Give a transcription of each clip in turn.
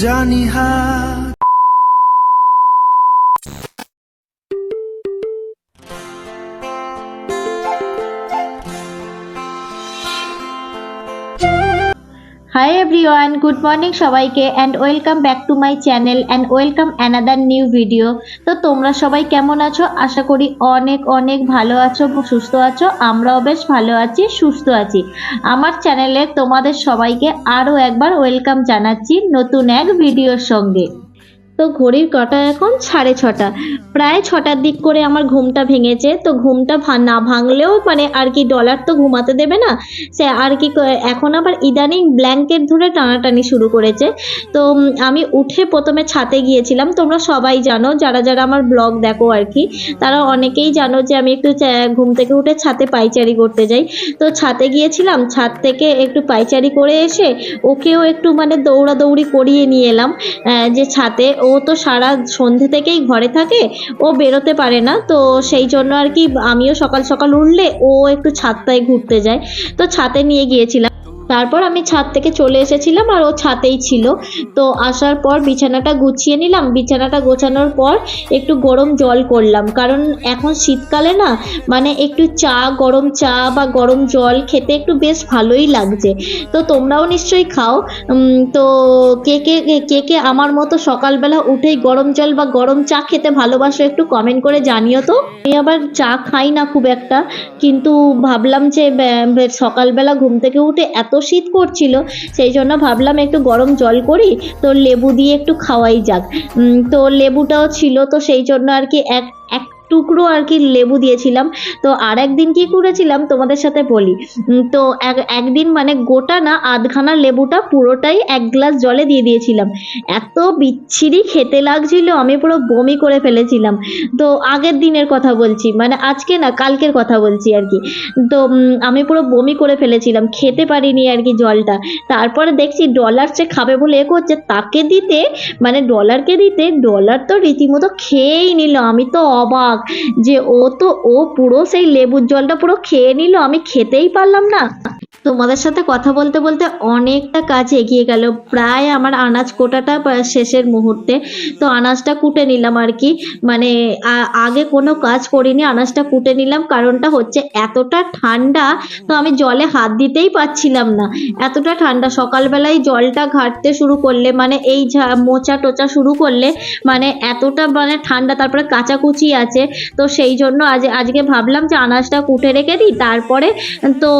জানি হাত hi everyone good morning সবাইকে and welcome back to my channel and welcome another new video তো তোমরা সবাই কেমন আছো? আশা করি অনেক অনেক ভালো আছো, সুস্থ আছো। আমরাও বেশ ভালো আছি, সুস্থ আছি। আমার চ্যানেলে তোমাদের সবাইকে আরও একবার ওয়েলকাম জানাচ্ছি নতুন এক ভিডিওর সঙ্গে। তো ঘড়ির কটা এখন সাড়ে ছটা। প্রায় ছটার দিক করে আমার ঘুমটা ভেঙেছে, তো ঘুমটা না ভাঙলেও মানে আর কি ডলার তো ঘুমাতে দেবে না, সে আর কি ক- এখন আবার ইদানিং ব্ল্যাঙ্কেট ধরে টানাটানি শুরু করেছে। তো আমি উঠে প্রথমে ছাতে গিয়েছিলাম, তোমরা সবাই জানো, যারা যারা আমার ব্লগ দেখো আর কি, তারা অনেকেই জানো যে আমি একটু ঘুম থেকে উঠে ছাতে পাইচারি করতে যাই। তো ছাতে গিয়েছিলাম, ছাদ থেকে একটু পাইচারি করে এসে ওকেও একটু মানে দৌড়াদৌড়ি করিয়ে নিয়ে এলাম যে ছাতে ও তো সারা সন্ধে থেকেই ঘরে থাকে, ও বেরোতে পারে না, তো সেই জন্য আর কি আমিও সকাল সকাল উঠলে ও একটু ছাদটায় ঘুরতে যায়। তো ছাতে নিয়ে গিয়েছিলাম। তারপর আমি ছাদ থেকে চলে এসেছিলাম আর ও ছাতেই ছিল। তো আসার পর বিছানাটা গুছিয়ে নিলাম। বিছানাটা গোছানোর পর একটু গরম জল করলাম। কারণ এখন শীতকালে না মানে একটু চা, গরম চা বা গরম জল খেতে একটু বেশ ভালোই লাগছে। তো তোমরাও নিশ্চয়ই খাও। তো কে কে কে কে আমার মতো সকালবেলা উঠেই গরম জল বা গরম চা খেতে ভালোবাসো একটু কমেন্ট করে জানিও তো। আমি আবার চা খাই না খুব একটা। কিন্তু ভাবলাম যে সকালবেলা ঘুম থেকে উঠে এত শীত করছিল, সেই জন্য ভাবলাম একটু গরম জল করি, তো লেবু দিয়ে একটু খাওয়াই যাক। তো লেবুটাও ছিল, তো সেই জন্য আর কি এক এক টুকরো আর কি লেবু দিয়েছিলাম। তো আর একদিন কি করেছিলাম তোমাদের সাথে বলি। তো এক, একদিন মানে গোটা না আধখানা লেবুটা পুরোটাই এক গ্লাস জলে দিয়ে দিয়েছিলাম। এত বিচ্ছিরি খেতে লাগছিল, আমি পুরো বমি করে ফেলেছিলাম। তো আগের দিনের কথা বলছি মানে আজকে না, কালকের কথা বলছি আর কি। তো আমি পুরো বমি করে ফেলেছিলাম, খেতে পারিনি আর কি জলটা। তারপরে দেখছি ডলার সে খাবে বলে এ করছে, তাকে দিতে মানে ডলারকে দিতে, ডলার তো রীতিমতো খেয়েই নিল। আমি তো অবাক। যে ও তো, ও পুরো সেই লেবুর জলটা পুরো খেয়ে নিল, আমি খেতেই পারলাম না। তোমাদের সাথে কথা বলতে বলতে অনেকটা কাজ এগিয়ে গেল। প্রায় আমার আনাজ কোটাটা শেষের মুহূর্তে, তো আনাজটা কুটে নিলাম আর কি। মানে আগে কোনো কাজ করিনি, আনাজটা কুটে নিলাম। কারণটা হচ্ছে এতটা ঠান্ডা, তো আমি জলে হাত দিতেই পারছিলাম না। এতটা ঠান্ডা, সকালবেলায় জলটা ঘাটতে শুরু করলে মানে এই মোচা টোচা শুরু করলে মানে এতটা মানে ঠান্ডা, তারপরে কাচাকুচি আছে। তো সেই জন্য আজ, আজকে ভাবলাম যে আনাজটা কুটে রেখে দিই। তারপরে তো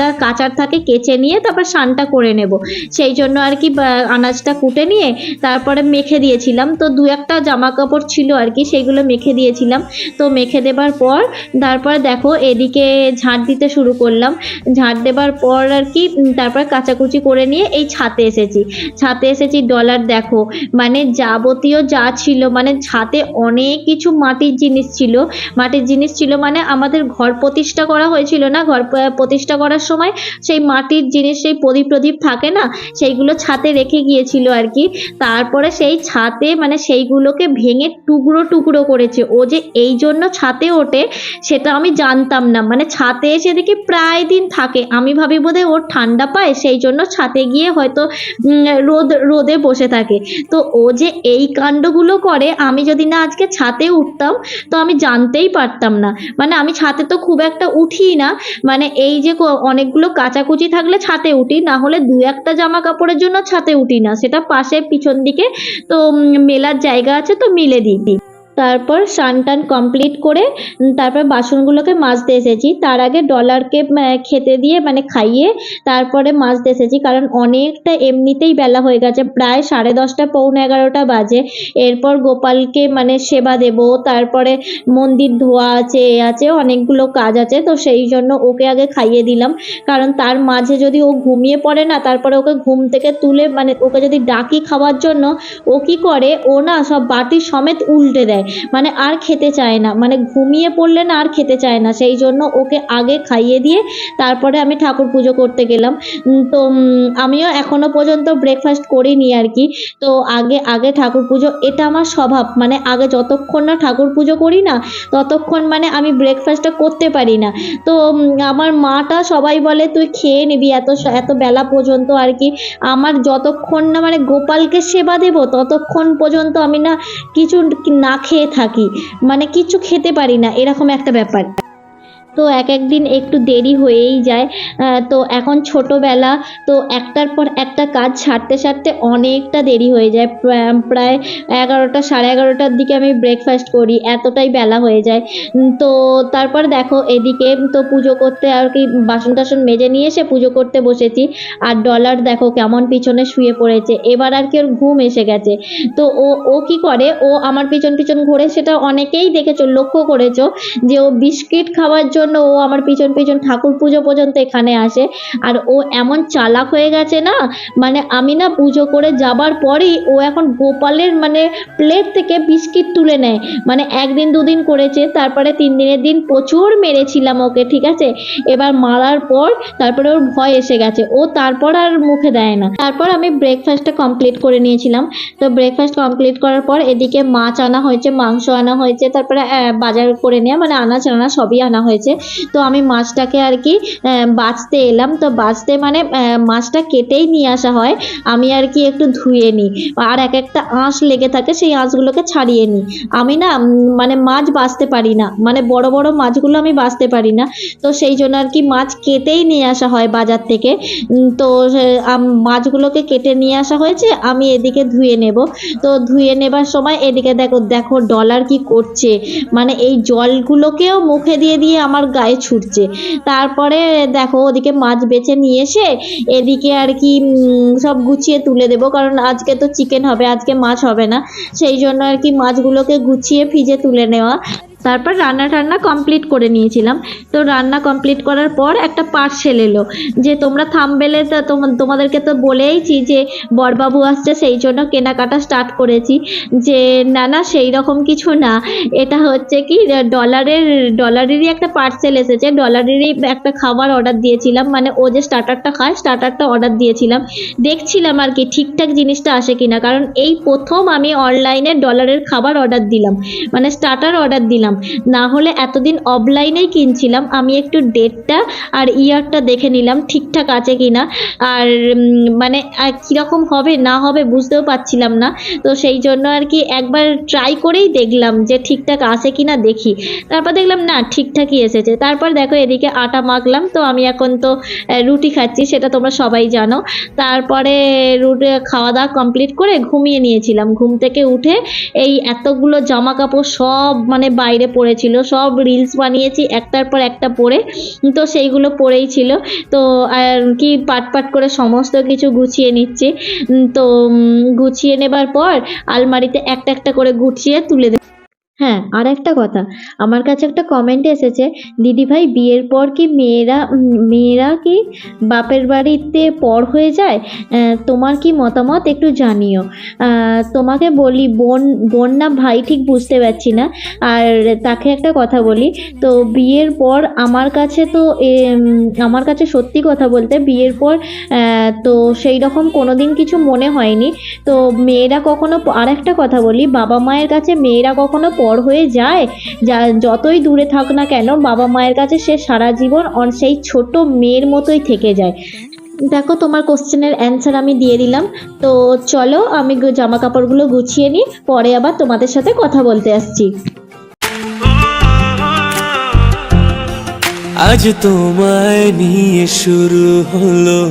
যা কাচার থাকে, কেচে নিয়ে তারপর সানটা করে নেব। সেই জন্য আর কি আনাজটা কুটে নিয়ে তারপরে মেখে দিয়েছিলাম। তো দু একটা জামা কাপড় ছিল আর কি, সেইগুলো মেখে দিয়েছিলাম। তো মেখে দেবার পর, তারপর দেখো এদিকে ঝাঁট দিতে শুরু করলাম। ঝাঁট দেবার পর আর কি তারপর কাচাকুচি করে নিয়ে এই ছাতে এসেছি। ছাতে এসেছি ডলার দেখো মানে যাবতীয় যা ছিল মানে ছাতে অনেক কিছু মাটির জিনিস ছিল। মাটির জিনিস ছিল মানে আমাদের ঘর প্রতিষ্ঠা করা হয়েছিল না? ঘর প্রতিষ্ঠা করার সময় সেই মাটির জিনিস, সেই প্রদীপ প্রদীপ থাকে না, সেইগুলো ছাতে রেখে গিয়েছিল আর কি। তারপরে সেই ছাতে মানে সেইগুলোকে ভেঙে টুকরো টুকরো করেছে। ও যে এই জন্য ছাতে ওঠে, সেটা আমি জানতাম না। মানে ছাতে এসে দেখি প্রায় দিন থাকে। আমি ভাবি বোধহয় ওর ঠান্ডা পায়, সেই জন্য ছাতে গিয়ে হয়তো রোদ, রোদে বসে থাকে। তো ও যে এই কাণ্ডগুলো করে, আমি যদি না আজকে ছাতে উঠতাম, তো আমি জানতেই পারতাম না। মানে আমি ছাতে তো খুব একটা উঠি না। মানে এই যে অনেকগুলো কাচাকুচি থাকলে ছাতে উঠি, না হলে দু একটা জামা কাপড়ের জন্য ছাতে উঠি না, সেটা পাশে পিছন দিকে, তো মেলার জায়গা আছে তো মিলে দিই। তারপর স্নান টান কমপ্লিট করে তারপর বাসনগুলোকে মাজতে এসেছি। তার আগে ডলারকে খেতে দিয়ে মানে খাইয়ে তারপরে মাজতে এসেছি। কারণ অনেকটা এমনিতেই বেলা হয়ে গেছে, প্রায় সাড়ে দশটা, পৌনে এগারোটা বাজে। এরপর গোপালকে মানে সেবা দেব। তারপরে মন্দির ধোয়া আছে, এ আছে, অনেকগুলো কাজ আছে। তো সেই জন্য ওকে আগে খাইয়ে দিলাম। কারণ তার মাঝে যদি ও ঘুমিয়ে পড়ে না, তারপরে ওকে ঘুম থেকে তুলে মানে ওকে যদি ডাকি খাওয়ার জন্য, ও কি করে? ও না সব বাটি সমেত উল্টে দেয়। যায় মানে আর খেতে চায় না মানে ঘুমিয়ে পড়লে না আর খেতে চায় না, সেই জন্য ওকে আগে খাইয়ে দিয়ে তারপরে আমি ঠাকুর পুজো করতে গেলাম। তো আমিও এখনও পর্যন্ত ব্রেকফাস্ট করিনি আর কি। তো আগে আগে ঠাকুর পুজো, এটা আমার স্বভাব মানে আগে যতক্ষণ না ঠাকুর পুজো করি না, ততক্ষণ মানে আমি ব্রেকফাস্টটা করতে পারি না। তো আমার মাটা সবাই বলে, তুই খেয়ে নিবি এত এত বেলা পর্যন্ত আর কি। আমার যতক্ষণ না মানে গোপালকে সেবা দেব, ততক্ষণ পর্যন্ত আমি না কিছু না খেয়ে থাকি। মানে কিছু খেতে পারি না এরকম একটা ব্যাপার। তো এক এক দিন একটু দেরি হয়েই যায়। তো এখন ছোটোবেলা, তো একটার পর একটা কাজ সারতে সারতে অনেকটা দেরি হয়ে যায়। প্রায় এগারোটা, সাড়ে এগারোটার দিকে আমি ব্রেকফাস্ট করি, এতটাই বেলা হয়ে যায়। তো তারপর দেখো এদিকে, তো পুজো করতে আর কি বাসন টাসন মেজে নিয়ে এসে পুজো করতে বসেছি। আর ডলার দেখো কেমন পিছনে শুয়ে পড়েছে। এবার আর কি ওর ঘুম এসে গেছে। তো ও ও কি করে? ও আমার পিছন পিছন ঘুরে সেটা অনেকেই দেখেছ, লক্ষ্য করেছ যে ও বিস্কিট খাওয়ার জন্য ও আমার পিছন পিছন ঠাকুর পুজো পর্যন্ত এখানে আসে। আর ও এমন চালাক হয়ে গেছে না মানে আমি না পুজো করে যাবার পরেই ও এখন গোপালের মানে প্লেট থেকে বিস্কিট তুলে নেয়। মানে একদিন দুদিন করেছে, তারপরে তিন দিনের দিন প্রচুর মেরেছিলাম ওকে, ঠিক আছে? এবার মারার পর তারপরে ওর ভয় এসে গেছে। ও তারপর আর মুখে দেয় না। তারপর আমি ব্রেকফাস্টটা কমপ্লিট করে নিয়েছিলাম। তো ব্রেকফাস্ট কমপ্লিট করার পর এদিকে মাছ আনা হয়েছে, মাংস আনা হয়েছে, তারপরে বাজার করে নেওয়া মানে আনাজ আনা সবই আনা হয়েছে। তো আমি মাছটাকে আর কি বাছতে এলাম। তো বাছতে মানে মাছটা কেটেই নিয়ে আসা হয়। আমি আর কি একটু ধুয়ে নিই। আর এক একটা আঁশ লেগে থাকে, সেই আঁশগুলোকে ছাড়িয়ে নিই। আমি না মানে মাছ বাছতে পারি না। মানে বড় বড় মাছগুলো আমি বাছতে পারি না। তো সেই জন্য আর কি মাছ কেটেই নিয়ে আসা হয় বাজার থেকে। তো মাছগুলোকে কেটে নিয়ে আসা হয়েছে। আমি এদিকে ধুয়ে নেব। তো ধুয়ে নেবার সময় এদিকে দেখো দেখো ডলার কি করছে। মানে এই জলগুলোকেও মুখে দিয়ে দিয়ে আমার গায়ে ছুটছে। তারপরে দেখো ওদিকে মাছ বেছে নিয়ে এসে এদিকে আর কি সব গুছিয়ে তুলে দেবো। কারণ আজকে তো চিকেন হবে, আজকে মাছ হবে না। সেই জন্য আর কি মাছগুলোকে গুছিয়ে ফ্রিজে তুলে নেওয়া। তারপর রান্না টান্না কমপ্লিট করে নিয়েছিলাম। তো রান্না কমপ্লিট করার পর একটা পার্সেল এলো যে তোমরা থামবেলে তো তোম- তোমাদেরকে তো বলেইছি যে বরবাবু আসছে, সেই জন্য কেনাকাটা স্টার্ট করেছি। যে না না, সেই রকম কিছু না। এটা হচ্ছে কি ডলারের ডলারেরই একটা পার্সেল এসেছে। ডলারেরই একটা খাবার অর্ডার দিয়েছিলাম। মানে ও যে স্টার্টারটা খায় স্টার্টারটা অর্ডার দিয়েছিলাম। দেখছিলাম আর কি, ঠিকঠাক জিনিসটা আসে কিনা। কারণ এই প্রথম আমি অনলাইনে ডলারের খাবার অর্ডার দিলাম। মানে স্টার্টার অর্ডার দিলাম। না হলে এতদিন অফলাইনেই কিনছিলাম। আমি একটু ডেটটা আর ইয়ারটা দেখে নিলাম, ঠিকঠাক আছে কি না আর মানে কীরকম হবে, না হবে বুঝতেও পারছিলাম না। তো সেই জন্য আর কি একবার ট্রাই করেই দেখলাম যে ঠিকঠাক আসে কিনা দেখি। তারপর দেখলাম, না, ঠিকঠাকই এসেছে। তারপর দেখো, এদিকে আটা মাখলাম। তো আমি এখন তো রুটি খাচ্ছি, সেটা তোমরা সবাই জানো। তারপরে রুটি খাওয়া দাওয়া কমপ্লিট করে ঘুমিয়ে নিয়েছিলাম। ঘুম থেকে উঠে এই এতগুলো জামা কাপড় সব মানে বাইরে পড়েছিল। সব রিলস বানিয়েছি, একটার পর একটা পড়ে। তো সেইগুলো পড়েই ছিল। তো আর কি পাট পাট করে সমস্ত কিছু গুছিয়ে নিচ্ছি। তো গুছিয়ে নেবার পর আলমারিতে একটা একটা করে গুছিয়ে তুলে দে হ্যাঁ আর একটা কথা, আমার কাছে একটা কমেন্ট এসেছে, দিদি ভাই, বিয়ের পর কি মেয়েরা মেয়েরা কি বাপের বাড়িতে পর হয়ে যায়? তোমার কি মতামত একটু জানিও। তোমাকে বলি, বোন বোন না ভাই ঠিক বুঝতে পারছি না। আর তাকে একটা কথা বলি, তো বিয়ের পর আমার কাছে তো আমার কাছে সত্যি কথা বলতে বিয়ের পর তো সেই রকম কোনো দিন কিছু মনে হয়নি। তো মেয়েরা কখনো, আর একটা কথা বলি, বাবা মায়ের কাছে মেয়েরা কখনো পর হয়ে যায়। যা, যতই দূরে থাক না কেন, বাবা মায়ের কাছে সে সারা জীবন অন- সেই ছোট মেয়ের মতোই থেকে যায়। দেখো তোমার কোশ্চেনের অ্যান্সার আমি দিয়ে দিলাম। তো চলো, আমি জামা কাপড়গুলো গুছিয়ে নিই, পরে আবার তোমাদের সাথে কথা বলতে আসছি। আজ তোমায় নিয়ে শুরু হলো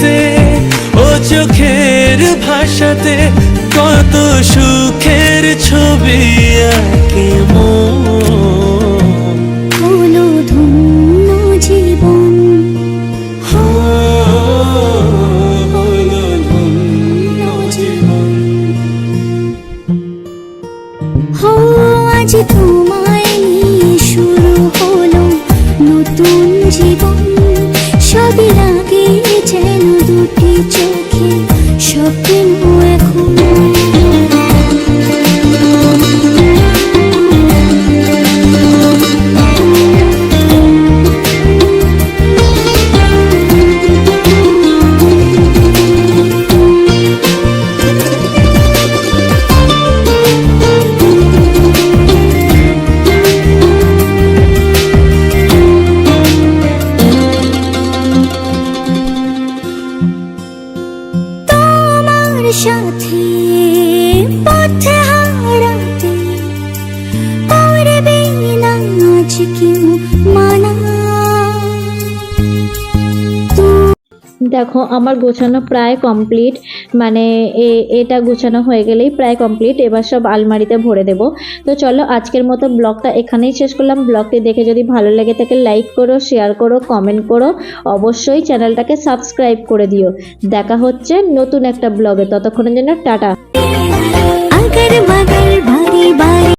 হাসিতে ও চোখের ভাষা ভাষাতে কত সুখের ছবি আঁকে মন দেখো, আমার গোছানো প্রায় কমপ্লিট মানে এটা গোছানো হয়ে গেলেই প্রায় কমপ্লিট এবার সব আলমারিতে ভরে দেব। তো চলো, আজকের মতো ব্লগটা এখানেই শেষ করলাম। ব্লগটি দেখে যদি ভালো লেগে থাকে লাইক করো শেয়ার করো কমেন্ট করো। অবশ্যই চ্যানেলটাকে সাবস্ক্রাইব করে দিও। দেখা হচ্ছে নতুন একটা ব্লগে। ততক্ষণের জন্য টাটা।